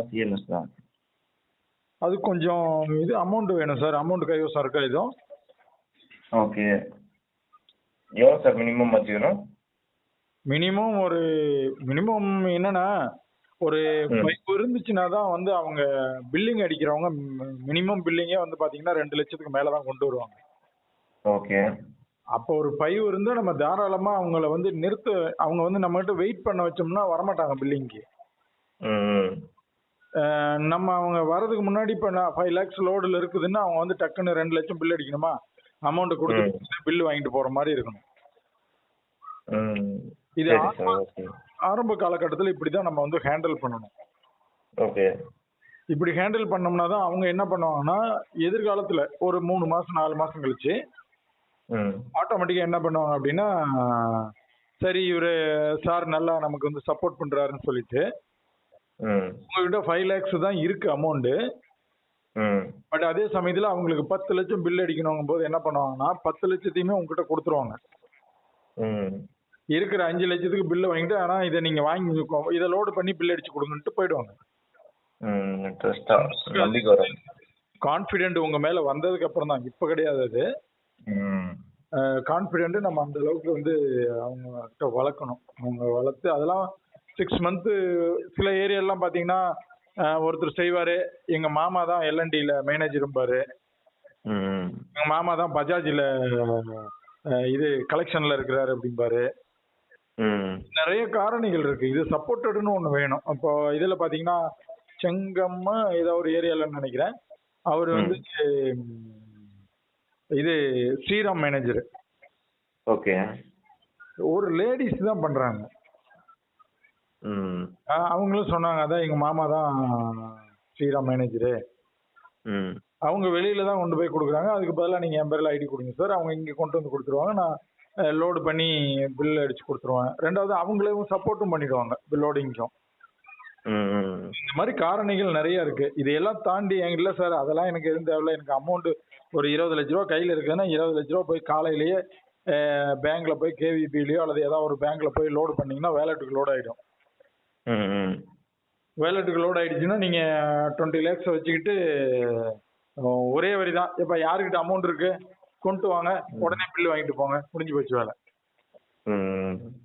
CNS தான் அது கொஞ்சம் இது அமௌண்ட் வேணும் சார். அமௌண்ட் கைவசம் இருக்கா இதுவும் ஓகே எவ்வளோ சார் மினிமம் வச்சுக்கணும்? மினிமம் ஒரு மினிமம் என்னன்னா ஒரு. பைப் இருந்துச்சுன்னா தான் வந்து அவங்க பில்லிங் அடிக்கிறவங்க மினிமம் பில்லிங்கே வந்து பாத்தீங்கன்னா ரெண்டு லட்சத்துக்கு மேல தான் கொண்டு வருவாங்க. ஓகே அப்போ ஒரு பைவ் இருந்தா நம்ம தாராளமா அவங்கள வந்து நிறுத்த அவங்க வந்து நம்ம கிட்ட வெயிட் பண்ண வச்சோம்னா வரமாட்டாங்க பில்லிங்க்கு நம்ம அவங்க வர்றதுக்கு முன்னாடி இப்போ நான் ஃபைவ் லேக்ஸ் லோடில் இருக்குதுன்னா அவங்க வந்து டக்குன்னு ரெண்டு லட்சம் பில் அடிக்கணுமா? அமௌண்ட் கொடுத்து பில் வாங்கிட்டு போற மாதிரி இருக்கணும். இது ஆரம்ப- காலகட்டத்தில் இப்படி தான் நம்ம வந்து ஹேண்டில் பண்ணணும். ஓகே. இப்படி ஹேண்டில் பண்ணோம்னா தான் அவங்க என்ன பண்ணுவாங்கன்னா எதிர்காலத்தில் ஒரு மூணு மாதம் நாலு மாதம் கழிச்சு ம். ஆட்டோமேட்டிக்காக என்ன பண்ணுவாங்க அப்படின்னா சரி இவர் சார் நல்லா நமக்கு வந்து சப்போர்ட் பண்ணுறாருன்னு சொல்லிட்டு உங்ககிட்ட ஃபைவ் லேக்ஸ் தான் இருக்கு அமௌண்ட்டு பட் அதே சமயத்தில் அவங்களுக்கு பத்து லட்சம் பில் அடிக்கணுங்கும் போது என்ன பண்ணுவாங்கன்னா பத்து லட்சத்தையுமே உங்ககிட்ட கொடுத்துருவாங்க. இருக்கிற அஞ்சு லட்சத்துக்கு பில்லு வாங்கிட்டு ஆனால் இதை நீங்கள் வாங்கி இதை லோடு பண்ணி பில் அடிச்சு கொடுங்கன்ட்டு போயிடுவாங்க. கான்ஃபிடென்ட் உங்கள் மேலே வந்ததுக்கு அப்புறம் தான் இப்போ கிடையாது அது. கான்ஃபிடென்ட் நம்ம அந்த அளவுக்கு வந்து அவங்க கிட்ட வளர்க்கணும். அவங்க வளர்த்து அதெல்லாம் சிக்ஸ் மந்த்து சில ஏரியாலாம் பார்த்தீங்கன்னா ஒருத்தர் செய்வார். எங்கள் மாமா தான் எல்என்டியில் மேனேஜர் இருப்பார் எங்கள் மாமா. தான் பஜாஜில் இது கலெக்ஷனில் இருக்கிறாரு அப்படிம்பாரு. நிறைய காரணிகள் இருக்கு. இது சப்போர்ட்டடுன்னு ஒன்று வேணும். இப்போ இதில் பார்த்தீங்கன்னா செங்கம்மா ஏதோ ஒரு ஏரியாவில் நினைக்கிறேன். அவர் வந்து இது ஸ்ரீராம் மேனேஜர் ஓகே. ஒரு லேடிஸ் தான் பண்றாங்க. ஆஹ் அவங்களும் சொன்னாங்க அதான் எங்க மாமா தான் ஸ்ரீராம் மேனேஜரு அவங்க வெளியில தான் கொண்டு போய் கொடுக்குறாங்க. அதுக்கு பதிலாக நீங்க என் பேர்ல ஐடி கொடுங்க சார் அவங்க இங்க கொண்டு வந்து கொடுத்துருவாங்க. நான் லோடு பண்ணி பில் அடிச்சு கொடுத்துருவேன். ரெண்டாவது அவங்களும் சப்போர்ட்டும் பண்ணிடுவாங்க பில் லோடிங்க்கும் இந்த மாதிரி காரணிகள் நிறைய இருக்கு. இதையெல்லாம் தாண்டி எங்க இல்ல சார் அதெல்லாம் எனக்கு எதுவும் தேவையில்ல. எனக்கு அமௌண்ட் ஒரு இருபது லட்ச ரூபா கையில இருக்குதுன்னா இருபது லட்ச ரூபா போய் காலையிலேயே பேங்க்ல போய் கேவிபிலையோ அல்லது ஏதாவது ஒரு பேங்க்ல போய் லோடு பண்ணீங்கன்னா வேலெட்டுக்கு லோட் ஆயிடும். ம் ம் வேலெட்டுக்கு லோட் ஆயிடுச்சுன்னா நீங்க டுவெண்ட்டி லேக்ஸ் வச்சுக்கிட்டு ஒரே வரி தான். இப்ப யாருக்கிட்ட அமௌண்ட் இருக்கு கொண்டு வாங்க. உடனே பில் வாங்கிட்டு போங்க. முடிஞ்சு போச்சு வேலை.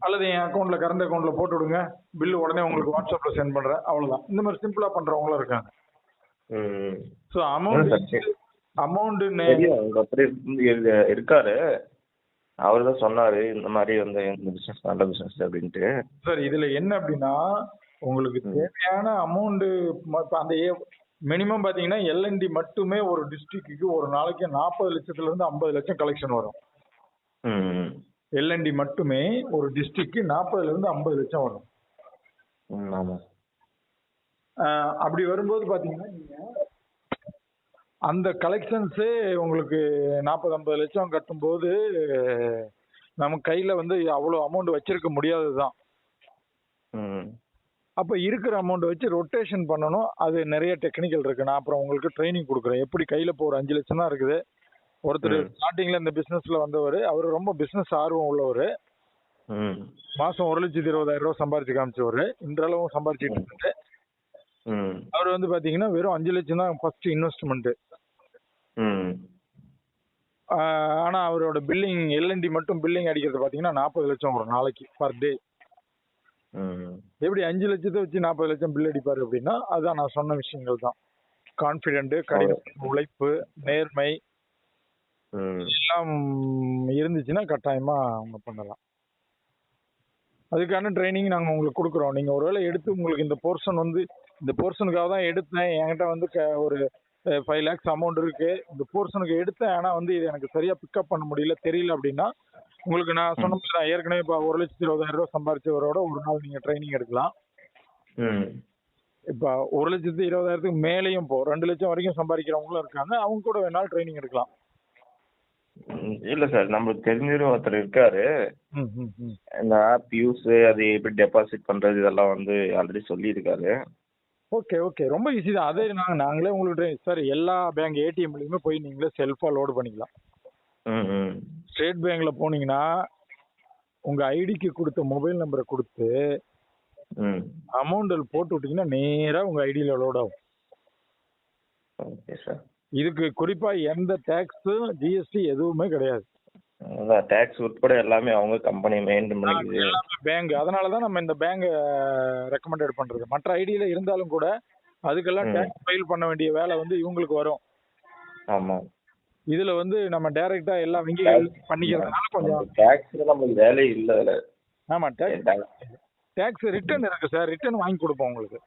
அல்லது என் அக்கௌண்ட்ல கரண்ட் அக்கௌண்ட்ல போட்டு விடுங்க. பில் உடனே உங்களுக்கு வாட்ஸ்அப்ல சென்ட் பண்றேன். அவ்வளவுதான். இந்த மாதிரி சிம்பிளா பண்றவங்களும் இருக்காங்க. So amount. அமௌண்ட் இருக்காரு. அவர் தான் சொன்னாரு இந்த மாதிரி வந்து இந்த பிசினஸ் நல்ல பிசினஸ் அப்படின்ட்டு. சார் இதுல என்ன அப்படின்னா உங்களுக்கு. தேவையான அமௌண்ட் அந்த மினிமம் பாத்தீங்கன்னா எல்என்டி மட்டுமே ஒரு டிஸ்ட்ரிக்ட்டுக்கு ஒரு நாளைக்கு நாற்பது லட்சத்துல இருந்து ஐம்பது லட்சம் கலெக்ஷன் வரும். எல்என்டி மட்டுமே ஒரு டிஸ்ட்ரிக்ட்க்கு நாற்பதுல இருந்து ஐம்பது லட்சம் வரும். ம் ஆமாம் ஆஹ் அப்படி வரும்போது பாத்தீங்கன்னா நீங்க அந்த கலெக்ஷன்ஸே உங்களுக்கு நாற்பது ஐம்பது லட்சம் கட்டும்போது நம்ம கையில வந்து அவ்வளோ அமௌண்ட் வச்சிருக்க முடியாததுதான். ம் அப்போ இருக்கிற அமௌண்ட் வச்சு ரொட்டேஷன் பண்ணணும். அது நிறைய டெக்னிக்கல் இருக்கு. நான் அப்புறம் உங்களுக்கு ட்ரைனிங் கொடுக்குறேன். எப்படி கையில் இப்போ ஒரு அஞ்சு லட்சம் தான் இருக்குது. ஒருத்தர். ஸ்டார்டிங்கில் இந்த பிஸ்னஸில் வந்தவர். அவர் ரொம்ப பிஸ்னஸ் ஆர்வம் உள்ளவர். மாதம் ஒரு லட்சத்தி இருபதாயிரம் ரூபா சம்பாரிச்சு காமிச்சவர். இன்றளவும் சம்பாரிச்சிட்டு ம். அவர் வந்து பார்த்தீங்கன்னா வெறும் அஞ்சு லட்சம் தான் ஃபர்ஸ்ட் இன்வெஸ்ட்மெண்ட் ம் ஆனால் அவரோட பில்லிங் எல்என்டி மட்டும் பில்லிங் அடிக்கிறது பார்த்தீங்கன்னா நாற்பது லட்சம் ஒரு நாளைக்கு பர் டே. எப்படி அஞ்சு லட்சத்தை வச்சு நாற்பது லட்சம் பில் அடிப்பார் அப்படின்னா அதான் நான் சொன்ன விஷயங்கள் தான். கான்ஃபிடென்ட் கடின உழைப்பு நேர்மை. எல்லாம் இருந்துச்சுன்னா கட்டாயமா அவங்க பண்ணலாம். அதுக்கான ட்ரைனிங் நாங்கள் உங்களுக்கு கொடுக்குறோம். நீங்கள் ஒருவேளை எடுத்து உங்களுக்கு இந்த போர்ஷன் வந்து இந்த போர்ஷனுக்காக தான் எடுத்தேன். என்கிட்ட வந்து க ஒரு ஃபைவ் லேக்ஸ் அமௌண்ட் இருக்கு. இந்த போர்ஷனுக்கு எடுத்தேன். ஆனால் வந்து இது எனக்கு சரியாக பிக்கப் பண்ண முடியல தெரியல அப்படின்னா உங்களுக்கு நான் சொன்ன நான் ஏற்கனவே இப்போ ஒரு லட்சத்தி இருபதாயிரம் ரூபா சம்பாரிச்சவரோட ஒரு நாள் நீங்கள் ட்ரைனிங் எடுக்கலாம். ம். இப்போ ஒரு லட்சத்தி இருபதாயிரத்துக்கு மேலேயும் போ ரெண்டு லட்சம் வரைக்கும் சம்பாதிக்கிறவங்களும் இருக்காங்க. அவங்க கூட வேணாலும் ட்ரைனிங் எடுக்கலாம். இல்ல சார் நம்மளுக்கு தெரிஞ்சவர் ஒருத்தர் இருக்காரு. இந்த ஆப் யூஸ் அது எப்படி டெபாசிட் பண்றது இதெல்லாம் வந்து ஆல்ரெடி சொல்லியிருக்காரு. ஓகே ஓகே ரொம்ப ஈஸி தான். அதே நாங்கள் நாங்களே உங்களுக்கு சார் எல்லா பேங்க் ஏடிஎம்லையுமே போய் நீங்களே செல்ஃபாக லோடு பண்ணிக்கலாம். ம் ம். ஸ்டேட் பேங்க்ல போனீங்கன்னா உங்க ஐடிக்கு கொடுத்த மொபைல் நம்பரை கொடுத்து அமௌண்ட் போட்டு விட்டீங்கன்னா நேரா உங்க ஐடியில லோட் ஆகும். ஓகே சார் இதுக்கு குறிப்பா எந்த டேக்ஸ் ஜிஎஸ்டி எதுவுமே கிடையாது. அதான் டேக்ஸ் உட்பட எல்லாமே அவங்க கம்பெனி மெயின்டைன் பண்ணிக்குது. பேங்க் அதனால தான் நம்ம இந்த பேங்க் ரெக்கமெண்டட் பண்றது. மற்ற ஐடியில இருந்தாலும் கூட அதுக்கெல்லாம். டேக்ஸ் ஃபைல் பண்ண வேண்டிய வேலை வந்து இவங்களுக்கு வரும். ஆமா. இதுல வந்து நம்ம டைரக்டா எல்லா வங்கிகள் பண்ணிக்கிறதுனால கொஞ்சம் டேக்ஸ்ல நம்மளுக்கு வேலையே இல்ல அதுல. ஆமா டேக்ஸ் டேக்ஸ் ரிட்டர்ன் இருக்கு சார் ரிட்டர்ன் வாங்கி கொடுப்போம் உங்களுக்கு.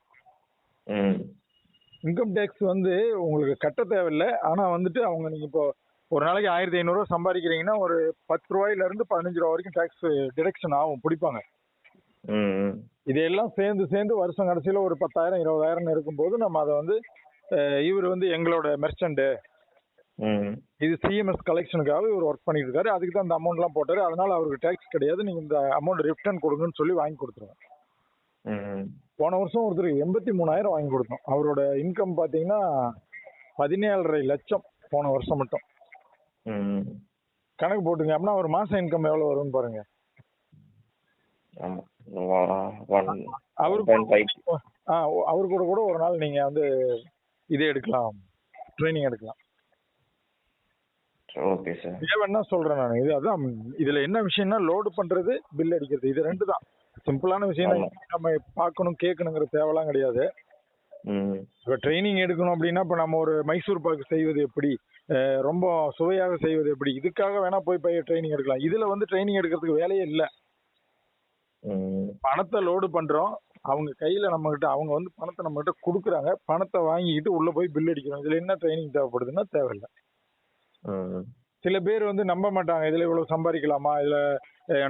ம். இன்கம் டேக்ஸ் வந்து உங்களுக்கு கட்ட தேவையில்லை. ஆனா வந்துட்டு அவங்க நீங்க இப்போ ஒரு நாளைக்கு ஆயிரத்தி ஐநூறுரூவா சம்பாதிக்கிறீங்கன்னா ஒரு பத்து ரூபாயில இருந்து பதினஞ்சு ரூபா வரைக்கும் டேக்ஸ் டிடக்ஷன் ஆகும் பிடிப்பாங்க. இதையெல்லாம் சேர்ந்து சேர்ந்து வருஷம் கடைசியில் ஒரு பத்தாயிரம் இருபதாயிரம் இருக்கும்போது நம்ம அதை வந்து இவர் வந்து எங்களோட மெர்ச்சன்ட் ம் இது சிஎம்எஸ் கலெக்ஷனுக்காக இவர் ஒர்க் பண்ணிட்டு இருக்காரு அதுக்கு தான் இந்த அமௌண்ட்லாம் போட்டாரு. அதனால அவருக்கு டேக்ஸ் கிடையாது. நீங்க இந்த அமௌண்ட் ரிட்டர்ன் கொடுங்கன்னு சொல்லி வாங்கி கொடுத்துருவோம். போன வருஷம் ஒருத்தருக்கு எண்பத்தி மூணாயிரம் வாங்கி கொடுத்தோம். அவரோட இன்கம் பார்த்தீங்கன்னா பதினேழரை லட்சம் போன வருஷம் மட்டும். கணக்கு போட்டுங்க அப்படின்னா ஒரு மாசம் இன்கம் எவ்வளவு வரும்னு பாருங்க. ஆ அவரு கூட கூட ஒரு நாள் நீங்க வந்து இது எடுக்கலாம். ட்ரைனிங் எடுக்கலாம். ஓகே சார் தேவைன்னா சொல்றேன் நான். இது அதான் இதுல என்ன விஷயம்னா லோடு பண்றது பில் அடிக்கிறது. இது ரெண்டு தான். சிம்பிளான விஷயம். நம்ம பார்க்கணும் கேட்கணுங்கிற தேவைலாம் கிடையாது. இப்போ ட்ரைனிங் எடுக்கணும் அப்படின்னா இப்போ நம்ம ஒரு மைசூர் பாக்கு செய்வது எப்படி? ரொம்ப சுவையாக செய்வது எப்படி? இதுக்காக வேணா போய் போய் ட்ரைனிங் எடுக்கலாம். இதுல வந்து ட்ரைனிங் எடுக்கிறதுக்கு வேலையே இல்லை. பணத்தை லோடு பண்றோம். அவங்க கையில நம்ம கிட்ட அவங்க வந்து பணத்தை நம்ம கிட்ட கொடுக்குறாங்க. பணத்தை வாங்கிட்டு உள்ள போய் பில் அடிக்கிறோம். இதுல என்ன ட்ரைனிங் தேவைப்படுதுன்னா தேவையில்லை. சில பேர் வந்து நம்ப மாட்டாங்க. இதுல இவ்வளவு சம்பாதிக்கலாமா? இதுல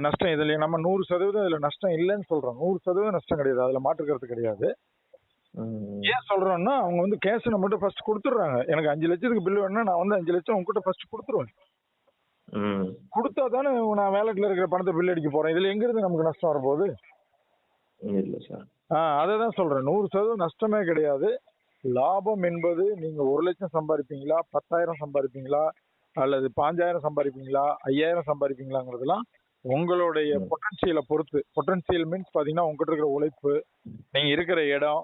நஷ்டம் இதுல நம்ம நூறு சதவீதம் இதுல நஷ்டம் இல்லைன்னு சொல்றோம். நூறு சதவீதம் நஷ்டம் கிடையாது. அதுல மாற்றுக்கிறது கிடையாது. ஏன் சொல்றோம்னா அவங்க வந்து கேஷ் மட்டும் ஃபர்ஸ்ட் கொடுத்துட்றாங்க. எனக்கு அஞ்சு லட்சத்துக்கு பில் வேணும்னா நான் வந்து அஞ்சு லட்சம் உங்ககிட்ட ஃபர்ஸ்ட் கொடுத்துருவேன். கொடுத்தா தானே நான் வேலட்ல இருக்கிற பணத்தை பில் அடிக்க போறேன். இதுல எங்க இருந்து நமக்கு நஷ்டம் வரப்போகுது? இல்ல சார் ஆ அதை தான் சொல்றேன். நூறு சதவீதம் நஷ்டமே கிடையாது. லாபம் என்பது நீங்க ஒரு லட்சம் சம்பாதிப்பீங்களா? பத்தாயிரம் சம்பாதிப்பீங்களா? அல்லது பாஞ்சாயிரம் சம்பாதிப்பீங்களா? ஐயாயிரம் சம்பாதிப்பீங்களாங்கிறதுலாம் உங்களுடைய. பொட்டன்சியலை பொறுத்து. பொட்டன்சியல் மீன்ஸ் பாத்தீங்கன்னா உங்ககிட்ட இருக்கிற உழைப்பு நீங்க இருக்கிற இடம்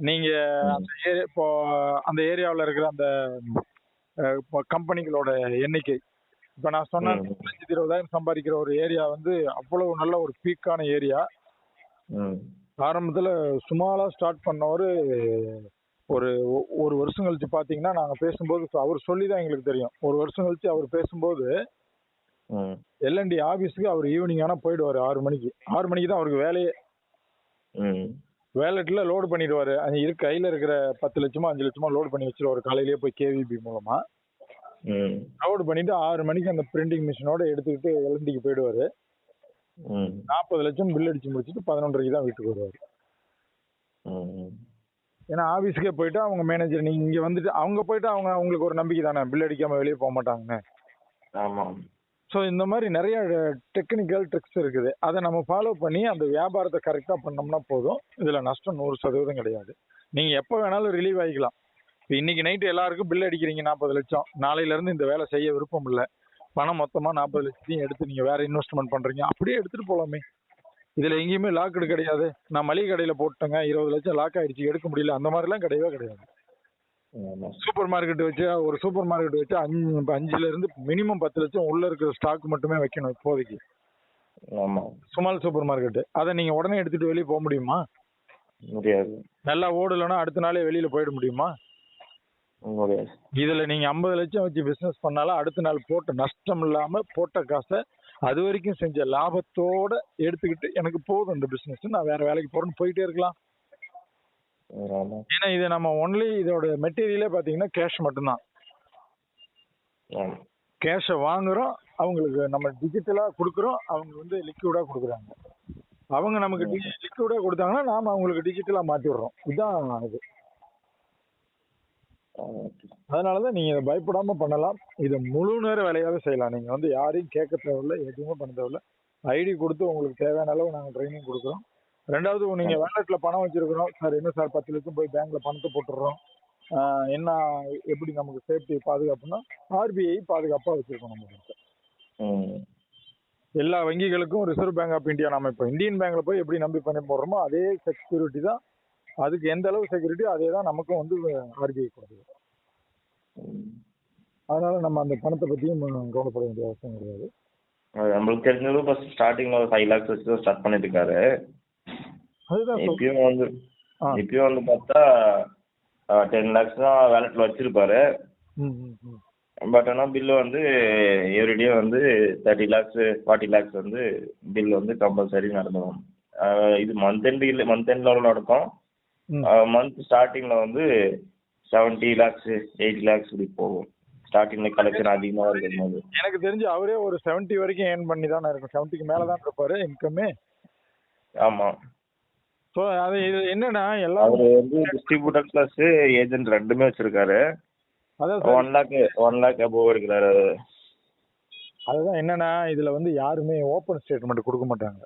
நீங்க அந்த ஏரியா இப்போ அந்த ஏரியாவில் இருக்கிற அந்த கம்பெனிகளோட எண்ணிக்கை. இப்போ நான். ஒரு லட்சத்தி இருபதாயிரம் சம்பாதிக்கிற ஒரு ஏரியா வந்து அவ்வளவு நல்ல ஒரு பீக்கான ஏரியா. ஆரம்பத்துல சுமாரா ஸ்டார்ட் பண்ணவர் ஒரு ஒரு வருஷம் கழிச்சு பாத்தீங்கன்னா நாங்க பேசும்போது அவர் சொல்லி தான் எங்களுக்கு தெரியும். ஒரு வருஷம் கழிச்சு அவர் பேசும்போது எல்என்டி ஆபீஸ்க்கு அவர் ஈவினிங் ஆனா போயிடுவாரு ஆறு மணிக்கு. ஆறு மணிக்கு தான் அவருக்கு வேலையே. ம் வேலெட்ல லோடு பண்ணிடுவாரு. அது இருக்கு கையில இருக்கிற பத்து லட்சமோ அஞ்சு லட்சமோ லோடு பண்ணி வச்சிருவாரு. காலையிலேயே போய் கேவிபி மூலமா. ம். லோடு பண்ணிட்டு ஆறு மணிக்கு அந்த பிரிண்டிங் மிஷினோட எடுத்துக்கிட்டு எல்என்டிக்கு போயிடுவாரு. நாற்பது லட்சம் பில் அடிச்சு முடிச்சுட்டு பதினொன்றரைக்கு தான் வீட்டுக்கு வருவாரு. ஏன்னா ஆபீஸ்க்கே போயிட்டு அவங்க மேனேஜர் நீங்க இங்க வந்துட்டு அவங்க போயிட்டு அவங்க அவங்களுக்கு ஒரு நம்பிக்கை தானே. பில் அடிக்காம வெளியே போக மாட்டாங்க ஆமாம். ஸோ இந்த மாதிரி நிறைய டெக்னிக்கல் ட்ரிக்ஸ் இருக்குது. அதை நம்ம ஃபாலோ பண்ணி அந்த வியாபாரத்தை கரெக்டாக பண்ணோம்னா போதும். இதில் நஷ்டம் நூறு சதவீதம் கிடையாது. நீங்கள் எப்போ வேணாலும் ரிலீவ் ஆகிக்கலாம் இப்போ இன்னைக்கு நைட்டு எல்லாருக்கும் பில் அடிக்கிறீங்க நாற்பது லட்சம். நாளையிலேருந்து இந்த வேலை செய்ய விருப்பம் இல்லை. பணம் மொத்தமாக நாற்பது லட்சத்தையும் எடுத்து நீங்கள் வேற இன்வெஸ்ட்மெண்ட் பண்ணுறீங்க அப்படியே எடுத்துகிட்டு போகலாமே இதில் எங்கேயுமே லாக்குடு கிடையாது. நான் மளிகை கடையில் போட்டேங்க இருபது லட்சம் லாக் ஆயிடுச்சு. எடுக்க முடியல. அந்த மாதிரிலாம் கிடையவே கிடையாது. சூப்பர் மார்க்கெட் வச்சு ஒரு சூப்பர் மார்க்கெட் வச்சு அஞ்சு அஞ்சுல இருந்து மினிமம் பத்து லட்சம் உள்ள இருக்கிற ஸ்டாக் மட்டுமே வைக்கணும் இப்போதைக்கு. ஆமாம் சுமால் சூப்பர் மார்க்கெட் அதை நீங்க உடனே எடுத்துட்டு வெளியே போக முடியுமா? முடியாது. நல்லா ஓடலைன்னா அடுத்த நாளே வெளியில போயிட முடியுமா? முடியாது. இதுல நீங்க ஐம்பது லட்சம் வச்சு பிசினஸ் பண்ணாலும் அடுத்த நாள் போட்ட நஷ்டம் இல்லாம போட்ட காசை அது வரைக்கும் செஞ்ச லாபத்தோட எடுத்துக்கிட்டு எனக்கு போதும் இந்த பிசினஸ் நான் வேற வேலைக்கு போறேன்னு போயிட்டே இருக்கலாம். ஏன்னா இது நம்ம ஒன்லி இதோட மெட்டீரியலே பாத்தீங்கன்னா கேஷ் மட்டும்தான். கேஷை வாங்குறோம் அவங்களுக்கு நம்ம டிஜிட்டலா கொடுக்குறோம் அவங்க வந்து லிக்விடா கொடுக்குறாங்க. அவங்க நமக்கு லிக்விடா கொடுத்தாங்கன்னா நாம அவங்களுக்கு டிஜிட்டலா மாத்தி விடுறோம். இதுதான் இது. அதனால தான் நீங்க இதை பயப்படாம பண்ணலாம். இதை முழு நேர வேலையாவே செய்யலாம். நீங்க வந்து யாரையும் கேட்க தேவையில்ல எதுவுமே பண்ண தேவையில்ல. ஐடி கொடுத்து உங்களுக்கு தேவையான அளவு நாங்க ட்ரைனிங் கொடுக்குறோம். ரெண்டாவது நீங்க வேலட்ல பணம் வச்சிருக்கிறோம். சார் என்ன சார் பத்து லட்சம் போய் பேங்க்ல பணத்தை போட்டுடுறோம்? ஆஹ் என்ன எப்படி நமக்கு சேஃப்டி பாதுகாப்புன்னா ஆர்பிஐ பாதுகாப்பா வச்சிருக்கோம் நம்ம எல்லா வங்கிகளுக்கும் ரிசர்வ் பேங்க் ஆஃப் இந்தியா நம்ம இப்போ இந்தியன் பேங்க்ல போய் எப்படி நம்பி பண்ணி போடுறோமோ அதே செக்யூரிட்டி தான். அதுக்கு எந்த அளவு செக்யூரிட்டி அதே தான் நமக்கும் வந்து ஆர்பிஐ கொடுக்குது. அதனால நம்ம அந்த பணத்தை பற்றியும் கவலைப்பட வேண்டிய அவசியம் கிடையாது. நம்மளுக்கு தெரிஞ்சது ஃபர்ஸ்ட் ஸ்டார்டிங்ல ஒரு ஃபைவ் லேக்ஸ் வச்சு ஸ்டார்ட் பண்ணிட்டு இருக்காரு. அதுதான் இப்பயும் வந்து. இப்பயும் வந்து பார்த்தா டென் லேக்ஸ் தான் வேலெட்ல வச்சிருப்பாரு. பட் ஆனால் பில்லு வந்து எவ்ரிடே வந்து தேர்ட்டி லேக்ஸ் ஃபார்ட்டி லேக்ஸ் வந்து பில் வந்து கம்பல்சரி நடந்துடும் இது மந்த் எண்ட் இல்லை மந்த் எண்டில் நடக்கும். ம். மந்த் ஸ்டார்டிங்கில் வந்து செவன்ட்டி லேக்ஸ் எயிட்டி லேக்ஸ் இப்படி போகும். ஸ்டார்டிங்கில் கலெக்ஷன் அதிகமாக இருக்கும் போது எனக்கு தெரிஞ்சு அவரே ஒரு 70 வரைக்கும் ஏர்ன் பண்ணி தானே இருக்கும் செவன்ட்டிக்கு மேலே தான் இருப்பாரு இன்கமே ஆமாம் ஸோ அது இது என்னன்னா எல்லாரும் அவர் வந்து டிஸ்ட்ரிபியூட்டர் ப்ளஸ் ஏஜென்ட் ரெண்டுமே வச்சிருக்காரு. அதான் one lakh one lakh above இருக்கிறாரு அதுதான் என்னன்னா இதுல வந்து யாருமே ஓப்பன் ஸ்டேட்மெண்ட் கொடுக்க மாட்டாங்க.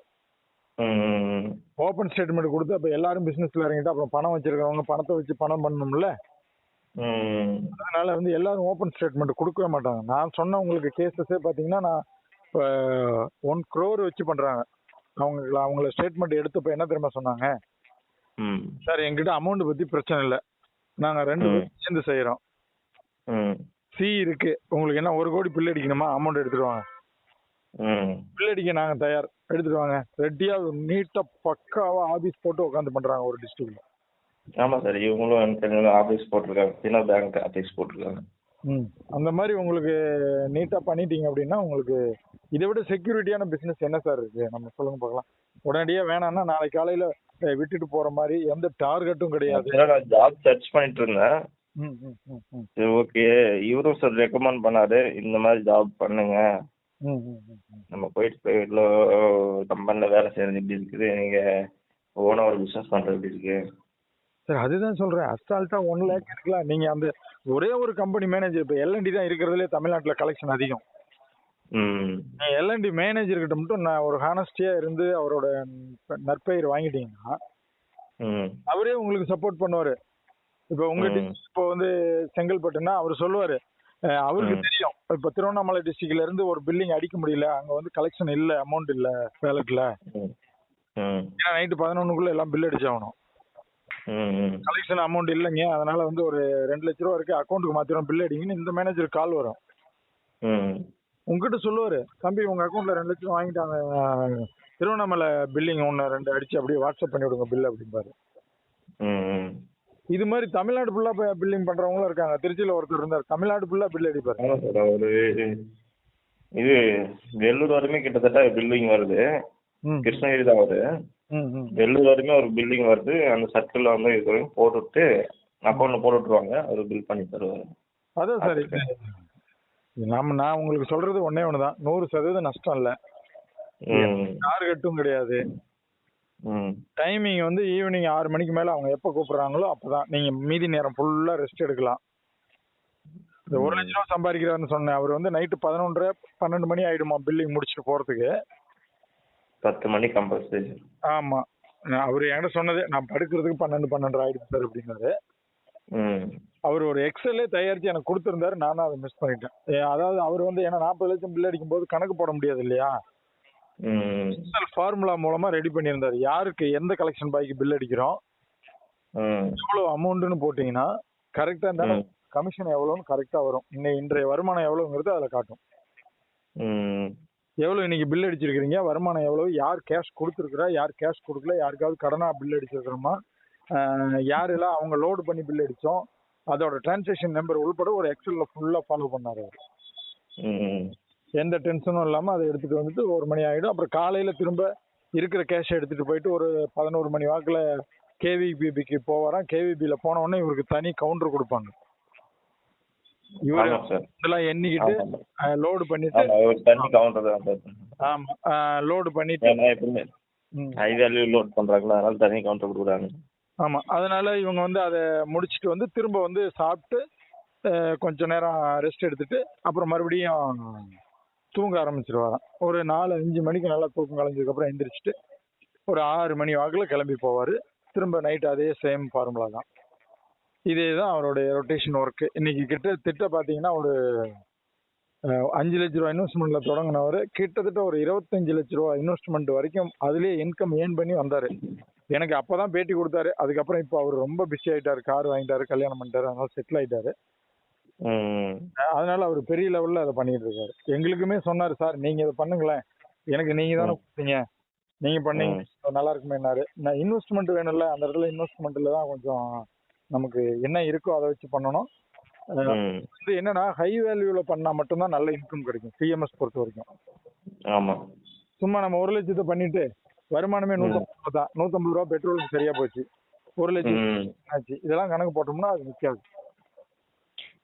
ஓப்பன் ஸ்டேட்மெண்ட் கொடுத்து அப்ப எல்லாரும் பிசினஸ்ல இறங்கிட்டு அப்புறம் பணம் வச்சிருக்கவங்க பணத்தை வச்சு பணம் பண்ணணும்ல? அதனால வந்து எல்லாரும் ஓப்பன் ஸ்டேட்மெண்ட் கொடுக்கவே மாட்டாங்க. நான் சொன்ன உங்களுக்கு கேசஸே பாத்தீங்கன்னா நான் ஒன் க்ரோர் வச்சு பண்றாங்க. அவங்க அவங்கள ஸ்டேட்மெண்ட் எடுத்தப்ப என்ன தெரியுமா சொன்னாங்க? சார் என்கிட்ட அமௌண்ட் பத்தி பிரச்சனை இல்லை. நாங்க ரெண்டு. பேரும் சேர்ந்து செய்யறோம் சி இருக்கு. உங்களுக்கு என்ன ஒரு கோடி பில் அடிக்கணுமா? அமௌண்ட் எடுத்துட்டு வாங்க. ம். பில் அடிக்க நாங்க தயார். எடுத்துட்டு வாங்க. ரெட்டியா நீட்டா பக்காவா ஆபீஸ் போட்டு உட்காந்து பண்றாங்க ஒரு டிஸ்ட்ரிக்ட்ல ஆமாம் சார். இவங்களும் ஆஃபீஸ் போட்டிருக்காங்க. பேங்க் ஆஃபீஸ் போட்டிருக்காங்க. ம். அந்த மாதிரி உங்களுக்கு நீட்டா பண்ணிட்டீங்க அப்படின்னா உங்களுக்கு இதை விட செக்யூரிட்டியான பிசினஸ் என்ன சார் இருக்கு? நம்ம சொல்லுங்க பார்க்கலாம். உடனடியா வேணாம்னா நாளைக்கு காலையில விட்டுட்டு போற மாதிரி எந்த டார்கெட்டும் கிடையாது. நான் ஜாப் சர்ச் பண்ணிட்டு இருந்தேன். ம் ம் ம் ம். சரி ஓகே. இவரும் சார் ரெக்கமெண்ட் பண்ணாரு. இந்த மாதிரி ஜாப் பண்ணுங்க. ம் ம் ம் ம். நம்ம போயிட்டு ப்ரைவேட்ல கம்பெனியில் வேலை செய்யறது இப்படி இருக்குது? நீங்கள் ஓனாக ஒரு பிஸ்னஸ் பண்ணுறது எப்படி இருக்கு? சார் அதுதான் சொல்றேன். அசால்ட்டா ஒன் லேக் இருக்கலாம் நீங்க அந்த ஒரே ஒரு கம்பெனி மேனேஜர் இப்போ எல்என்டி தான் இருக்கிறதுலே தமிழ்நாட்டுல கலெக்ஷன் அதிகம். எல்என்டி மேனேஜர் கிட்ட மட்டும் நான் ஒரு ஹானஸ்டியா இருந்து அவரோட நற்பெயர் வாங்கிட்டீங்கன்னா அவரே உங்களுக்கு சப்போர்ட் பண்ணுவாரு. இப்போ உங்க இப்போ வந்து செங்கல்பட்டுனா அவர் சொல்லுவாரு அவருக்கு. தெரியும். இப்போ திருவண்ணாமலை டிஸ்ட்ரிக்ட்ல இருந்து ஒரு பில்லிங் அடிக்க முடியல. அங்க வந்து கலெக்ஷன் இல்ல அமௌண்ட் இல்ல ம். ஏன்னா நைட்டு பதினொன்னுக்குள்ள எல்லாம் பில் அடிச்சாகணும். கலெக்ஷன் அமௌண்ட் இல்லைங்க. அதனால வந்து ஒரு ரெண்டு லட்ச ரூபா இருக்கு அக்கௌண்ட்டுக்கு மாத்திரம். பில் அடிங்கன்னு இந்த மேனேஜர் கால் வரும். உங்ககிட்ட சொல்லுவாரு. தம்பி உங்க அக்கௌண்ட்ல ரெண்டு லட்சம் வாங்கிட்டாங்க. திருவண்ணாமலை பில்லிங் ஒன்று ரெண்டு அடிச்சு அப்படியே வாட்ஸ்அப் பண்ணி விடுங்க பில் அப்படிம்பாரு. இது மாதிரி தமிழ்நாடு ஃபுல்லா பில்லிங் பண்றவங்களும் இருக்காங்க. திருச்சியில ஒருத்தர் இருந்தார். தமிழ்நாடு ஃபுல்லா பில் அடிப்பாரு. ஒரு இது வெள்ளூர் வரையுமே கிட்டத்தட்ட பில்டிங் வருது. கிருஷ்ணகிரி தான் வருது வெள்ளூர் வரையுமே ஒரு பில்டிங் வருது. அந்த சர்க்கிளில் வந்து இது வரைக்கும் போட்டுவிட்டு அக்கௌண்ட்டில் போட்டு விட்ருவாங்க அவர் பில் பண்ணி தருவார். அதான் சார் இது நாம நான் உங்களுக்கு சொல்றது ஒண்ணே ஒண்ணுதான். நூறு சதவீதம் நஷ்டம் இல்ல. டார்கெட்டும் கிடையாது. டைமிங் வந்து ஈவினிங் ஆறு மணிக்கு மேல அவங்க எப்ப கூப்பிடுறாங்களோ அப்பதான். நீங்க மீதி நேரம் ஃபுல்லா ரெஸ்ட் எடுக்கலாம். இந்த ஒரு லட்ச ரூபா சம்பாதிக்கிறாருன்னு சொன்னேன். அவர் வந்து நைட்டு பதினொன்றரை பன்னெண்டு மணி ஆயிடுமா பில்லிங் முடிச்சுட்டு போறதுக்கு. பத்து மணி கம்பல்சரி ஆமா. அவர் என்கிட்ட சொன்னது நான் படுக்கிறதுக்கு பன்னெண்டு பன்னெண்டு ஆயிடுச்சு சார் அப்படின்னாரு. அவர் ஒரு எக்ஸலே தயாரிச்சு எனக்கு கொடுத்துருந்தாரு நானும் அதை மிஸ் பண்ணிட்டேன். அதாவது அவர் வந்து ஏன்னா நாற்பது லட்சம் பில் அடிக்கும் போது கணக்கு போட முடியாது இல்லையா? ஃபார்முலா மூலமா ரெடி பண்ணியிருந்தாரு. யாருக்கு எந்த கலெக்ஷன் பாய்க்கு பில் அடிக்கிறோம்? எவ்வளவு அமௌண்ட்னு போட்டீங்கன்னா கரெக்டா இருந்தாலும் கமிஷன் எவ்வளோன்னு கரெக்டா வரும். இன்னை இன்றைய வருமானம் எவ்வளவுங்கிறது அதுல காட்டும். ம் எவ்வளவு இன்னைக்கு பில் அடிச்சிருக்கீங்க வருமானம் எவ்வளவு? யார் கேஷ் கொடுத்துருக்குறா? யார் கேஷ் கொடுக்கல? யாருக்காவது கடனா பில் அடிச்சிருக்கிறோமா? யாரெல்லாம் அவங்க லோடு பண்ணி பில் அடிச்சோம்? அதோட டிரான்சாக்ஷன் நம்பர் உள்பட ஒரு எக்ஸல்ல ஃபுல்லா ஃபாலோ பண்ணாரு அவரு. எந்த டென்ஷனும் இல்லாம அதை எடுத்துட்டு வந்துட்டு ஒரு மணி ஆயிடும். அப்புறம் காலையில திரும்ப இருக்கிற கேஷை எடுத்துட்டு போயிட்டு ஒரு பதினோரு மணி வாக்குல கேவிபிபிக்கு போவாராம். கேவிபில போன உடனே இவருக்கு தனி கவுண்டர் கொடுப்பாங்க. சார். இதெல்லாம் எண்ணிக்கிட்டு லோடு பண்ணிட்டு தனி கவுண்டர் ஆமா லோடு பண்ணிட்டு ஹை வேல்யூ லோட் பண்ணுறாங்களா அதனால தனி கவுண்டர் கொடுக்குறாங்க ஆமா அதனால இவங்க வந்து அதை முடிச்சிட்டு வந்து திரும்ப வந்து சாப்பிட்டு கொஞ்ச நேரம் ரெஸ்ட் எடுத்துட்டு அப்புறம் மறுபடியும் தூங்க ஆரம்பிச்சிருவாராம் ஒரு நாலு அஞ்சு மணிக்கு நல்லா தூக்கம் கலைஞ்சதுக்கு அப்புறம் எந்திரிச்சிட்டு ஒரு ஆறு மணி வாக்குல கிளம்பி போவாரு. திரும்ப நைட் அதே சேம் ஃபார்முலா தான். இதே தான் அவருடைய ரொட்டேஷன் ஒர்க் இன்னைக்கு கிட்ட திட்ட பாத்தீங்கன்னா ஒரு அஞ்சு லட்ச ரூபா இன்வெஸ்ட்மெண்ட்ல தொடங்கினவர் கிட்டத்தட்ட ஒரு இருபத்தஞ்சு லட்ச ரூபா இன்வெஸ்ட்மெண்ட் வரைக்கும் அதுலயே இன்கம் ஏர்ன் பண்ணி வந்தாரு. எனக்கு அப்பதான் பேட்டி கொடுத்தாரு. அதுக்கப்புறம் இப்போ அவர் ரொம்ப பிஸி ஆயிட்டாரு. கார் வாங்கிட்டாரு கல்யாணம் பண்ணிட்டாரு அதனால செட்டில் ஆயிட்டாரு. அதனால அவர் பெரிய லெவல்ல அதை பண்ணிட்டு இருக்காரு. எங்களுக்குமே சொன்னாரு சார் நீங்க இதை பண்ணுங்களேன். எனக்கு நீங்க தானே. கொடுத்தீங்க. நீங்க பண்ணீங்க. நல்லா இருக்குமேனாரு நான் இன்வெஸ்ட்மெண்ட் வேணும்ல அந்த இடத்துல இன்வெஸ்ட்மெண்ட்ல தான் கொஞ்சம் நமக்கு என்ன இருக்கோ அதை வச்சு பண்ணணும். இது என்னன்னா ஹை வேல்யூல பண்ணா மட்டும்தான் நல்ல இன்கம் கிடைக்கும். சிஎம்எஸ் பொறுத்த வரைக்கும். ஆமா. சும்மா நம்ம ஒரு லட்சத்தை பண்ணிட்டு வருமானமே நூத்தம்பது தான். நூத்தம்பது ரூபா பெட்ரோலுக்கு சரியா போச்சு. ஒரு லட்சம் ஆச்சு. இதெல்லாம் கணக்கு போட்டோம்னா அது நிக்காது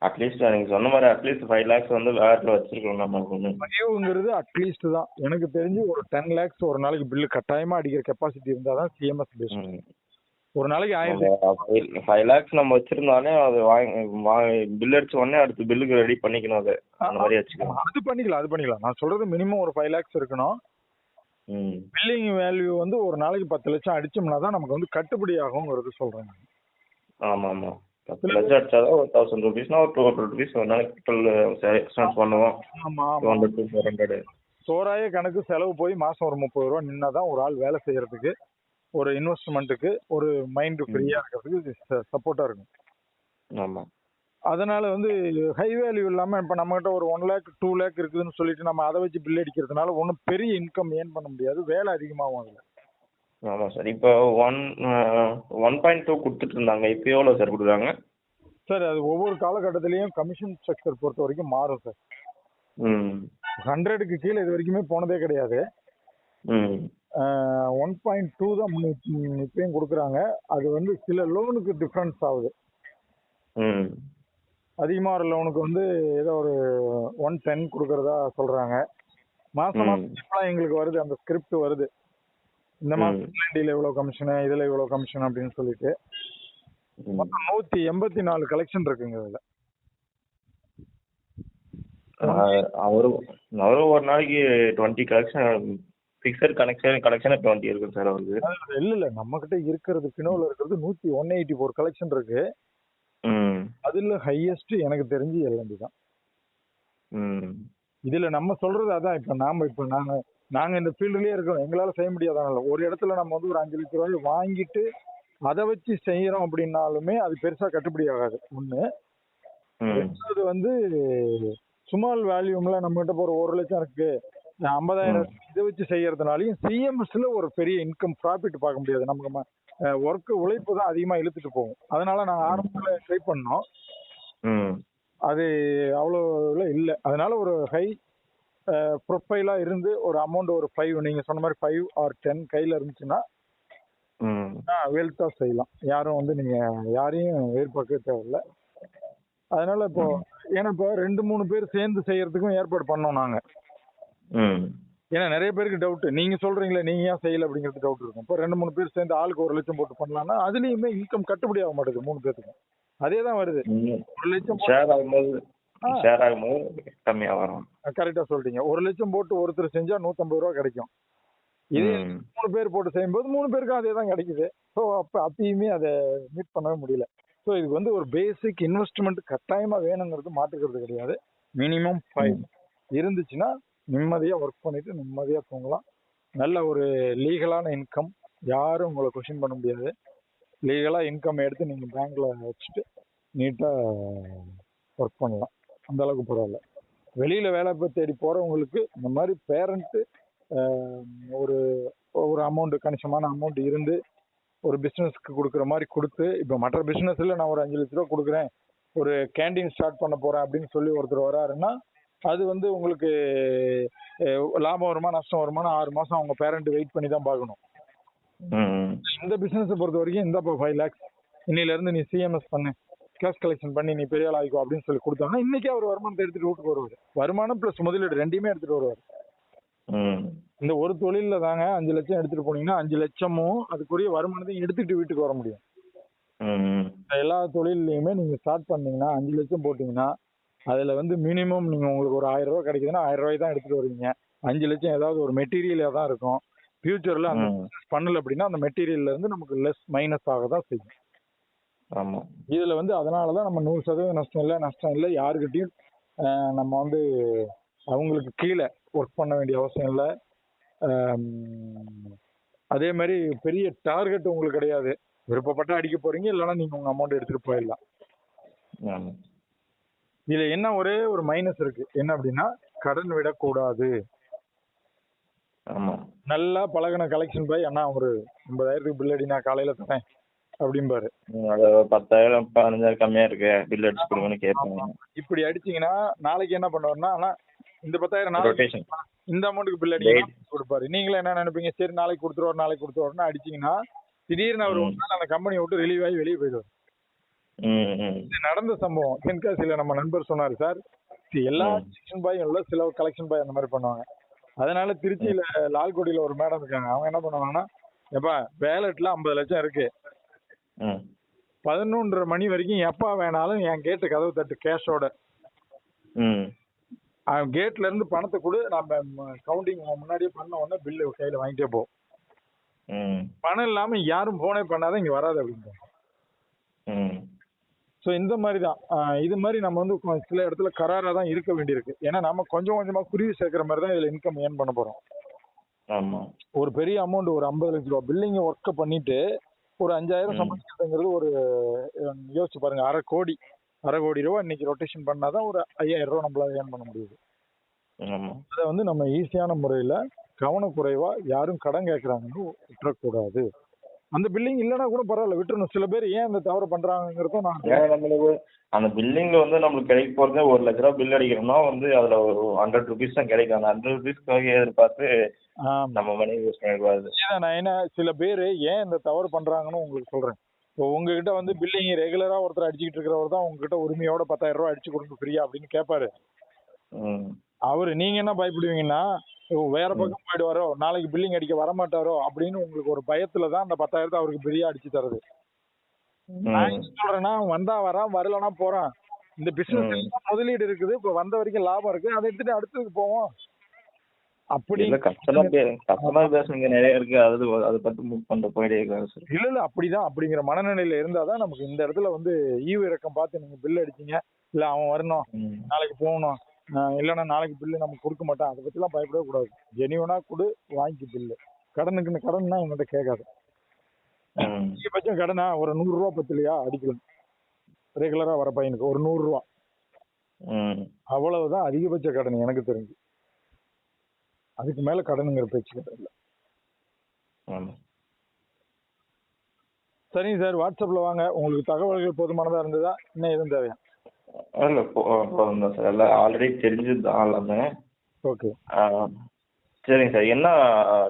அட்லீஸ்ட் நீங்க சொன்ன மாதிரி அட்லீஸ்ட் ஃபைவ் லேக்ஸ் வந்து வேர்ல வச்சிருக்கோம் நம்ம பதிவுங்கிறது அட்லீஸ்ட் தான். எனக்கு தெரிஞ்சு ஒரு டென் லேக்ஸ் ஒரு நாளைக்கு பில்லு கட்டாயமா அடிக்கிற கெப்பாசிட்டி இருந்தா தான் சிஎம்எஸ் பெஸ்ட் ஒரு நாளைக்கு ஆயிரத்தி ஃபைவ் லேக்ஸ் நம்ம வச்சிருந்தாலே அது வாங்கி பில் அடிச்ச உடனே அடுத்த பில்லுக்கு ரெடி பண்ணிக்கணும் அது. அந்த மாதிரி வச்சுக்கணும். அது பண்ணிக்கலாம் அது பண்ணிக்கலாம். நான் சொல்றது மினிமம் ஒரு ஃபைவ் லேக்ஸ் இருக்கணும். பில்லிங் வேல்யூ வந்து ஒரு நாளைக்கு பத்து லட்சம் அடிச்சோம்னா தான் நமக்கு வந்து கட்டுப்படி ஆகுங்கிறது சொல்றேன். ஆமா ஆமா பத்து லட்சம் அடிச்சாதான் ஒரு தௌசண்ட் ருபீஸ்னா ஒரு டூ ஹண்ட்ரட் ருபீஸ் ஒரு நாளைக்கு பெட்ரோல் எக்ஸ்பென்ஸ் பண்ணுவோம். ஆமா two hundred two four hundred தோராய கணக்கு செலவு போய் மாசம் ஒரு முப்பது ரூபா நின்னா தான் ஒரு ஆள் வேலை செய்யறதுக்கு ஒரு இன்வெஸ்ட்மெண்ட்டுக்கு ஒரு மைண்ட் ஃப்ரீயா இருக்கிறதுக்கு சப்போர்ட்டா இருக்கும் ஆமா. அதனால வந்து ஹை வேல்யூ இல்லாம இப்ப நம்ம கிட்ட ஒரு ஒன் லேக் டூ லேக் இருக்குதுன்னு சொல்லிட்டு நம்ம அதை வச்சு பில் அடிக்கிறதுனால ஒன்றும் பெரிய இன்கம் ஏர்ன் பண்ண முடியாது. வேலை அதிகமாகும் அதுல. ஆமா சார். இப்போ ஒன் ஒன் பாயிண்ட் டூ கொடுத்துட்டு இருந்தாங்க. இப்போ எவ்வளோ சார் கொடுக்குறாங்க? சார் அது ஒவ்வொரு காலகட்டத்திலையும் கமிஷன் ஸ்ட்ரக்சர் பொறுத்த வரைக்கும் மாறும் சார். ஹண்ட்ரடுக்கு கீழே இது வரைக்குமே போனதே கிடையாது. ஒன் பாயிண்ட் டூ தான் இப்பயும் கொடுக்குறாங்க. அது வந்து சில லோனுக்கு டிஃப்ரென்ஸ் ஆகுது. அதிகமாக ஒரு லோனுக்கு வந்து ஏதோ ஒரு ஒன் டென் கொடுக்கறதா சொல்றாங்க. மாசம். மாசம் எங்களுக்கு வருது. அந்த ஸ்கிரிப்ட் வருது. இந்த மாசம் இதில் இவ்வளவு கமிஷன் இதுல இவ்வளவு கமிஷன் அப்படின்னு சொல்லிட்டு. மொத்தம் நூத்தி எண்பத்தி நாலு கலெக்ஷன் இருக்குங்க இதுல. ஆஹ் அவரு அவரும் ஒரு நாளைக்கு twenty collection fixed connection collection twenty இருக்கும் சார் அவருக்கு. இல்ல இல்ல. நம்ம கிட்ட இருக்கிறது பினோல இருக்கிறது நூத்தி ஒன் எயிட்டி ஃபோர் கலெக்ஷன் இருக்கு அதுல ஹையஸ்ட் எனக்கு தெரிஞ்சு எல்எம்பி தான். இதுல நம்ம சொல்றது அதான். இப்ப நாம இப்ப நாங்க நாங்க இந்த ஃபீல்டுலயே இருக்கோம். எங்களால செய்ய முடியாதனால. ஒரு இடத்துல நம்ம வந்து ஒரு அஞ்சு லட்ச ரூபாய் வாங்கிட்டு அதை வச்சு செய்யறோம் அப்படின்னாலுமே அது பெருசா கட்டுப்படி ஆகாது. ஒண்ணு. ரெண்டாவது வந்து சுமால் வேல்யூம்ல நம்ம கிட்ட ஒரு ஒரு லட்சம் இருக்கு. ஐம்பதாயிரம் இதை வச்சு செய்யறதுனாலையும் சிஎம்எஸ்ல ஒரு பெரிய இன்கம் ப்ராஃபிட் பார்க்க முடியாது. நமக்கு ஒர்க் உழைப்பு தான் அதிகமா இழுத்துட்டு போகும். அதனால நாங்க ஆரம்பத்துல ட்ரை பண்ணோம். அது அவ்வளோ இல்லை. அதனால ஒரு ஹை ப்ரொஃபைலா இருந்து ஒரு அமௌண்ட் ஒரு ஃபைவ் நீங்க சொன்ன மாதிரி ஃபைவ் ஆர் டென் கையில இருந்துச்சுன்னா ம். வெல்த்தா செய்யலாம். யாரும் வந்து நீங்க யாரையும் எதிர்பார்க்க தேவையில்ல. அதனால இப்போ ஏன்னா இப்போ ரெண்டு மூணு பேர் சேர்ந்து செய்யறதுக்கும் ஏற்பாடு பண்ணோம் நாங்க. ம் ஏன்னா நிறைய பேருக்கு டவுட் நீங்க சொல்றீங்களே நீங்க ஏன் செய்யல அப்படிங்கிறது டவுட் இருக்கும். இப்போ ரெண்டு மூணு பேர் சேர்ந்து ஆளுக்கு ஒரு லட்சம் போட்டு பண்ணலாம்னா அதுலயுமே இன்கம் கட்டுப்படி ஆக மாட்டேங்குது மூணு பேத்துக்கும். அதே தான் வருது. ஒரு லட்சம் ஷேர் ஆகும்போது. ஷேர் ஆகும்போது கம்மியாக வரும். கரெக்டா சொல்லிட்டீங்க ஒரு லட்சம் போட்டு ஒருத்தர் செஞ்சா நூத்தம்பது ரூபா கிடைக்கும். இதே மூணு பேர் போட்டு செய்யும்போது மூணு பேருக்கும் அதே தான் கிடைக்குது. ஸோ அப்போ அப்பயுமே அதை மீட் பண்ணவே முடியல. ஸோ இதுக்கு வந்து ஒரு பேசிக் இன்வெஸ்ட்மெண்ட் கட்டாயமா வேணுங்கிறது மாட்டுக்கிறது கிடையாது. மினிமம் ஃபைவ் இருந்துச்சுன்னா நிம்மதியாக ஒர்க் பண்ணிவிட்டு நிம்மதியாக தூங்கலாம். நல்ல ஒரு லீகலான இன்கம் யாரும் உங்களை கொஷின் பண்ண முடியாது. லீகலாக இன்கம் எடுத்து நீங்கள் பேங்க்கில் வச்சுட்டு நீட்டாக ஒர்க் பண்ணலாம். அந்த அளவுக்கு பரவாயில்ல. வெளியில் வேலை தேடி போகிறவங்களுக்கு இந்த மாதிரி பேரண்ட்டு ஒரு ஒரு அமௌண்ட்டு கணிசமான அமௌண்ட் இருந்து ஒரு பிஸ்னஸ்க்கு கொடுக்குற மாதிரி கொடுத்து இப்போ மற்ற பிஸ்னஸில் நான் ஒரு அஞ்சு லட்ச ரூபா கொடுக்குறேன். ஒரு கேண்டீன் ஸ்டார்ட் பண்ண போகிறேன் அப்படின்னு சொல்லி ஒருத்தர் வராருன்னா அது வந்து உங்களுக்கு லாபம் வருமா நஷ்டம் வருமானு ஆறு மாசம் அவங்க பேரண்ட் வெயிட் பண்ணி தான் பார்க்கணும். இந்த பிசினஸை பொறுத்த வரைக்கும் இந்தாப்பா ஃபைவ் லேக்ஸ் இன்னையில இருந்து நீ சிஎம்எஸ் பண்ணு. கேஷ் கலெக்ஷன் பண்ணி நீ பெரிய ஆள் ஆகிக்கோ அப்படின்னு சொல்லி கொடுத்தாங்கன்னா இன்னைக்கே அவர் வருமானத்தை எடுத்துட்டு வீட்டுக்கு வருவார். வருமானம் ப்ளஸ் முதலீடு ரெண்டையுமே எடுத்துட்டு வருவார். இந்த ஒரு தொழில்ல தாங்க அஞ்சு லட்சம் எடுத்துட்டு போனீங்கன்னா அஞ்சு லட்சமும் அதுக்குரிய வருமானத்தையும் எடுத்துட்டு வீட்டுக்கு வர முடியும். எல்லா தொழில்லையுமே நீங்க ஸ்டார்ட் பண்ணீங்கன்னா அஞ்சு லட்சம் போட்டீங்கன்னா அதுல வந்து மினிமம் நீங்க உங்களுக்கு ஒரு ஆயிரம் ரூபாய் கிடைக்குதுன்னா ஆயிரம் ரூபாய் தான் எடுத்துட்டு வருவீங்க. அஞ்சு லட்சம் ஏதாவது ஒரு மெட்டீரியலா தான் இருக்கும். ஃபியூச்சர்ல அந்த பண்ணல அப்படின்னா அந்த மெட்டீரியல்ல இருந்து நமக்கு லெஸ் மைனஸ் ஆக தான் செய்யும். ஆமாம் இதுல வந்து அதனால தான் நம்ம நூறு சதவீதம் நஷ்டம் இல்லை நஷ்டம் இல்லை. யாருக்கிட்டையும் நம்ம வந்து அவங்களுக்கு கீழே ஒர்க் பண்ண வேண்டிய அவசியம் இல்லை. அதே மாதிரி பெரிய டார்கெட் உங்களுக்கு கிடையாது. விருப்பப்பட்டா அடிக்க போறீங்க இல்லைன்னா நீங்க உங்க அமௌண்ட் எடுத்துட்டு போயிடலாம். ஆமா. இதுல என்ன ஒரே ஒரு மைனஸ் இருக்கு? என்ன அப்படின்னா கடன் விடக்கூடாது. ஆமா. நல்லா பழகின கலெக்ஷன் பாய் அண்ணா ஒரு ஐம்பதாயிரத்துக்கு பில் அடி நான் காலையில தரேன் அப்படிம்பாரு. பத்தாயிரம் பதினஞ்சாயிரம் கம்மியா இருக்கு. பில் அடிச்சு கொடுங்கன்னு கேட்பாங்க. இப்படி அடிச்சீங்கன்னா நாளைக்கு என்ன பண்ணுவாருன்னா அண்ணா இந்த பத்தாயிரம் நாளைக்கு இந்த அமௌண்ட்டுக்கு பில் அடிக்க கொடுப்பாரு. நீங்களே என்ன நினைப்பீங்க? சரி நாளைக்கு கொடுத்துருவாரு நாளைக்கு கொடுத்துருவாருன்னு அடிச்சீங்கன்னா திடீர்னு அவர் அந்த கம்பெனி விட்டு ரிலீவ் ஆகி வெளியே போயிடுவார். நடந்த சம்பவம். தென்காசியில நம்ம நண்பர் சொன்னாரு சார் எல்லா ம். செக்ஷன் பாயும் இல்ல சில கலெக்ஷன் பாய் அந்த மாதிரி பண்ணுவாங்க. அதனால திருச்சியில லால்குடியில ஒரு மேடம் இருக்காங்க. அவங்க என்ன பண்ணுவாங்கன்னா எப்பா வேலட்ல ஐம்பது லட்சம் இருக்கு. பதினொன்றரை மணி வரைக்கும் எப்பா வேணாலும் என் கேட்டு கதவு தட்டு கேஷோட அவன் கேட்ல இருந்து பணத்தை கொடு. நம்ம கவுண்டிங் முன்னாடியே பண்ண உடனே பில்லு கையில வாங்கிட்டே போ. பணம் இல்லாம யாரும் போனே பண்ணாத இங்க வராது அப்படின்றாங்க ம் ஸோ இந்த மாதிரி தான். இது மாதிரி நம்ம வந்து சில இடத்துல கராரா தான் இருக்க வேண்டியிருக்கு. ஏன்னா நம்ம கொஞ்சம் கொஞ்சமா குருவி சேர்க்கிற மாதிரி தான் இதுல இன்கம் ஏர்ன் பண்ண போறோம். ஆமா. ஒரு பெரிய அமௌண்ட் ஒரு ஐம்பது லட்ச ரூபா பில்லிங் ஒர்க்கை பண்ணிட்டு ஒரு அஞ்சாயிரம். சம்பாதிக்கிறதுங்கிறது ஒரு யோசிச்சு பாருங்க. அரை கோடி அரை கோடி ரூபா இன்னைக்கு ரொட்டேஷன் பண்ணாதான் ஒரு ஐயாயிரம் ரூபா நம்மளால ஏர்ன் பண்ண முடியுது. அதை வந்து நம்ம ஈஸியான முறையில கவனக்குறைவா யாரும் கடன் கேட்கறாங்கன்னு விட்டுறக்கூடாது. அந்த பில்லிங் இல்லைன்னா கூட பரவாயில்ல விட்டுறணும். சில பேர் ஏன் இந்த தவறு பண்றாங்கிறதும் நான் நம்மளுக்கு அந்த பில்லிங்ல வந்து நம்மளுக்கு கிடைக்க போறதே ஒரு லட்ச ரூபா பில் அடிக்கிறோம்னா வந்து அதுல ஒரு ஹண்ட்ரட் ருபீஸ் தான் கிடைக்கும். அந்த ஹண்ட்ரட் ருபீஸ்க்காக எதிர்பார்த்து. நம்ம மணி யூஸ் பண்ணக்கூடாது. இதை நான் என்ன சில பேர் ஏன் இந்த தவறு பண்றாங்கன்னு உங்களுக்கு சொல்றேன். இப்போ உங்ககிட்ட வந்து பில்லிங் ரெகுலரா ஒருத்தர் அடிச்சுக்கிட்டு இருக்கிறவர் தான் உங்ககிட்ட உரிமையோட பத்தாயிரம் ரூபாய் அடிச்சு கொடுங்க ஃப்ரீயா அப்படின்னு கேட்பாரு அவரு நீங்க என்ன பயப்படுவீங்கன்னா வேற பக்கம் போயிடுவாரோ? நாளைக்கு பில்லிங் அடிக்க வரமாட்டாரோ? அப்படின்னு உங்களுக்கு ஒரு பயத்துல தான் அந்த பத்தாயிரத்தை அவருக்கு ஃப்ரீயா அடிச்சு தருது. நான் என்ன சொல்றேன்னா வந்தா வரான் வரலனா போறான். இந்த பிசினஸ். முதலீடு இருக்குது. இப்ப வந்த வரைக்கும் லாபம் இருக்கு. அதை எடுத்துட்டு அடுத்ததுக்கு போவோம். அப்படி பேஸ் இங்க நிறைய இருக்கு. அது அதை பத்தி மூவ் பண்ணிட்டு போயிட்டே இருக்காரு சார் இல்ல இல்ல அப்படிதான். அப்படிங்கிற மனநிலையில இருந்தாதான் நமக்கு இந்த இடத்துல வந்து ஈவு இறக்கம் பார்த்து நீங்க பில் அடிச்சீங்க. இல்ல அவன் வரணும். நாளைக்கு போகணும். இல்லைன்னா நாளைக்கு பில்லு நம்ம கொடுக்க மாட்டான் அதை பத்திலாம் பயப்படவே கூடாது. ஜெனியூனா கொடு வாங்கிக்க பில்லு கடனுக்குன்னு கடன்னா என்கிட்ட கேட்காது. அதிகபட்சம் கடனா ஒரு நூறு ரூபா பத்துலையா அடிக்கலாம் ரெகுலரா வர பையனுக்கு ஒரு நூறு ரூபா ம். அவ்வளவுதான் அதிகபட்ச கடன் எனக்கு தெரிஞ்சு. அதுக்கு மேல கடனுங்கிற பேச்சு ஆமா. சரிங்க சார் வாட்ஸ்அப்ல வாங்க. உங்களுக்கு தகவல்கள் போதுமானதா இருந்ததா? இன்னும் எதுவும் தேவையா? இல்ல போதும் தான் சார். எல்லாம் ஆல்ரெடி தெரிஞ்சது தான் எல்லாமே. ஓகே. சரிங்க சார். என்ன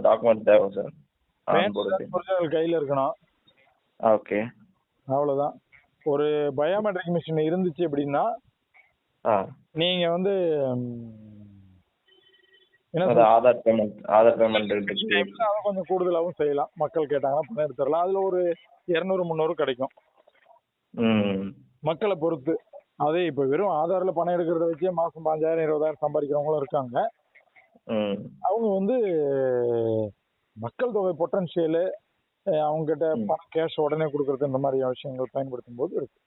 டாக்குமெண்ட் தேவை சார்? ஒரிஜினல் கையில இருக்கணும். ஓகே. அவ்வளவுதான். ஒரு பயோமெட்ரிக் மிஷின் இருந்துச்சு அப்படின்னா நீங்க வந்து என்ன? ஆதார் பேமெண்ட் ஆதார் பேமெண்ட் அதை கொஞ்சம் கூடுதலாகவும் செய்யலாம். மக்கள் கேட்டாங்கன்னா பணம் எடுத்துடலாம். அதுல ஒரு இருநூறு முந்நூறு கிடைக்கும். மக்களை பொறுத்து. அதே இப்போ வெறும் ஆதார்ல பணம் எடுக்கிறத வச்சே மாசம் பாஞ்சாயிரம் இருபதாயிரம் சம்பாதிக்கிறவங்களும் இருக்காங்க. அவங்க வந்து மக்கள் தொகை பொட்டன்ஷியலு அவங்க கிட்ட ம். பணம் கேஷ் உடனே கொடுக்கறது இந்த மாதிரி விஷயங்கள் பயன்படுத்தும் போது இருக்கு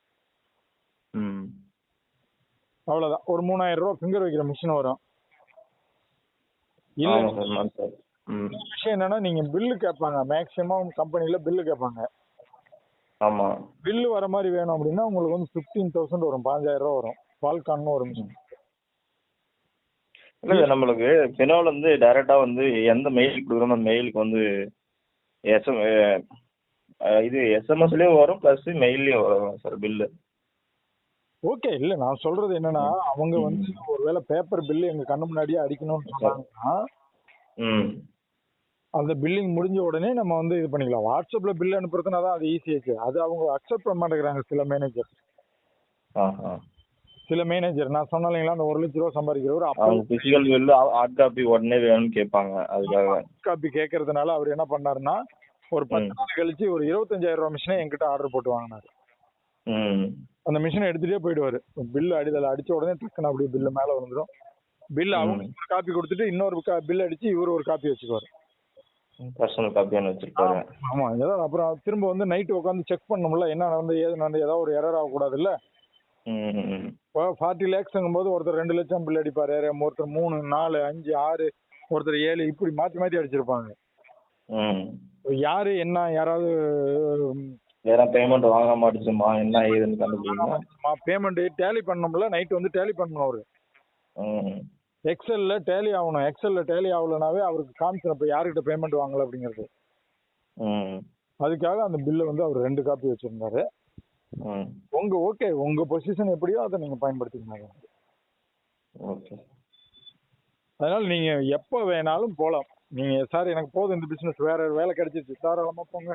அவ்வளவுதான். ஒரு மூணாயிரம் ரூபாய் ஃபிங்கர் வைக்கிற மிஷின் வரும். இல்ல. விஷயம் என்னன்னா நீங்க பில்லு கேட்பாங்க மேக்சிமம் கம்பெனில பில்லு கேட்பாங்க ஆமாம் பில்லு வர மாதிரி வேணும் அப்படின்னா உங்களுக்கு வந்து ஃபிஃப்டீன் தௌசண்ட் வரும். பாஞ்சாயிரம் ரூபா வரும். பால்கான்னு ஒரு மிஷின் இல்லை நம்மளுக்கு பினோல் வந்து டைரெக்டாக வந்து எந்த மெயில் கொடுக்குறோமோ அந்த மெயிலுக்கு வந்து எஸ்எம் இது எஸ்எம்எஸ்லேயும் வரும் ப்ளஸ் மெயில்லையும் வரும் சார் பில்லு ஓகே இல்ல நான் சொல்றது என்னன்னா அவங்க. வந்து ஒருவேளை பேப்பர் பில்லு எங்க கண்ணு முன்னாடியே அடிக்கணும்னு சொன்னாங்கன்னா அந்த பில்லிங் முடிஞ்ச உடனே நம்ம வந்து இது பண்ணிக்கலாம். வாட்ஸ்அப்ல பில் அனுப்புறதுனா தான் அது ஈஸியாச்சு அது அவங்க அக்செப்ட் பண்ண மாட்டேங்கிறாங்க சில மேனேஜர் சில மேனேஜர் நான் சொன்னேன் இல்லைங்களா அந்த ஒரு லட்ச ரூபா சம்பாதிக்கிறவர் அப்போ ஃபிசிக்கல் பில்லு ஹார்ட் காப்பி உடனே வேணும்னு கேட்பாங்க. அதுக்காக. காப்பி கேட்கறதுனால அவர் என்ன பண்ணாருன்னா ஒரு பத்து. நாள் கழிச்சு ஒரு இருபத்தஞ்சாயிரம் ரூபா மிஷினை என்கிட்ட ஆர்டர் போட்டு வாங்கினாரு. அந்த மிஷினை எடுத்துட்டே போயிடுவாரு. பில்லு அடிதல் அடிச்ச உடனே டக்குன்னு அப்படியே பில்லு மேல வந்துடும் பில்லு அவங்க காப்பி கொடுத்துட்டு இன்னொரு பில் அடிச்சு இவர் ஒரு காப்பி வச்சுக்குவாரு. பர்சனல் காப்பியான வச்சிருப்பாரு. ஆமா ஏதாவது அப்புறம் திரும்ப வந்து நைட்டு உட்காந்து செக் பண்ணணும்ல என்ன நடந்து ஏது நடந்து ஏதாவது ஒரு எரர் ஆகக்கூடாது இல்ல ஃபார்ட்டி லேக்ஸுங்கும் போது ஒருத்தர் ரெண்டு லட்சம் பில் அடிப்பாரு. ஒருத்தர் மூணு நாலு அஞ்சு ஆறு ஒருத்தர் ஏழு இப்படி மாற்றி மாற்றி அடிச்சிருப்பாங்க. யாரு என்ன யாராவது வேற பேமெண்ட் வாங்க மாட்டுச்சுமா என்ன ஏதுன்னு கண்டுபிடிக்கணும்? பேமெண்ட் டேலி பண்ணோம்ல நைட் வந்து டேலி பண்ணணும் அவரு. எக்ஸல்ல டேலி ஆகணும். எக்ஸல்ல டேலி ஆகலைனாவே அவருக்கு காமிச்சிடும் இப்போ யார்கிட்ட பேமெண்ட் வாங்கல அப்படிங்கிறது. அதுக்காக அந்த பில்லை வந்து அவர் ரெண்டு காப்பி வச்சிருந்தாரு. உங்க ஓகே உங்க பொசிஷன் எப்படியோ அதை நீங்க பயன்படுத்திக்கணும் ஓகே. அதனால நீங்க எப்போ வேணாலும் போகலாம் நீங்க சார் எனக்கு போதும் இந்த பிசினஸ் வேற வேலை கிடைச்சிருச்சு. தாராளமா போங்க.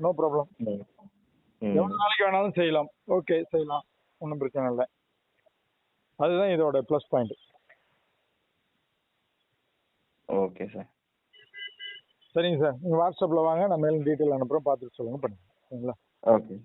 நோ ப்ராப்ளம் எவ்வளவு நாளைக்கு வேணாலும் செய்யலாம். ஓகே செய்யலாம். ஒன்றும் பிரச்சனை இல்லை. அதுதான் இதோட ப்ளஸ் பாயிண்ட் ஓகே சார் சரிங்க சார் நீங்கள் வாட்ஸ்அப்பில் வாங்க. நான் மேலும் டீட்டெயில் அனுப்புகிறேன் பார்த்துட்டு சொல்லுங்கள் பண்ணுங்க சரிங்களா? ஓகே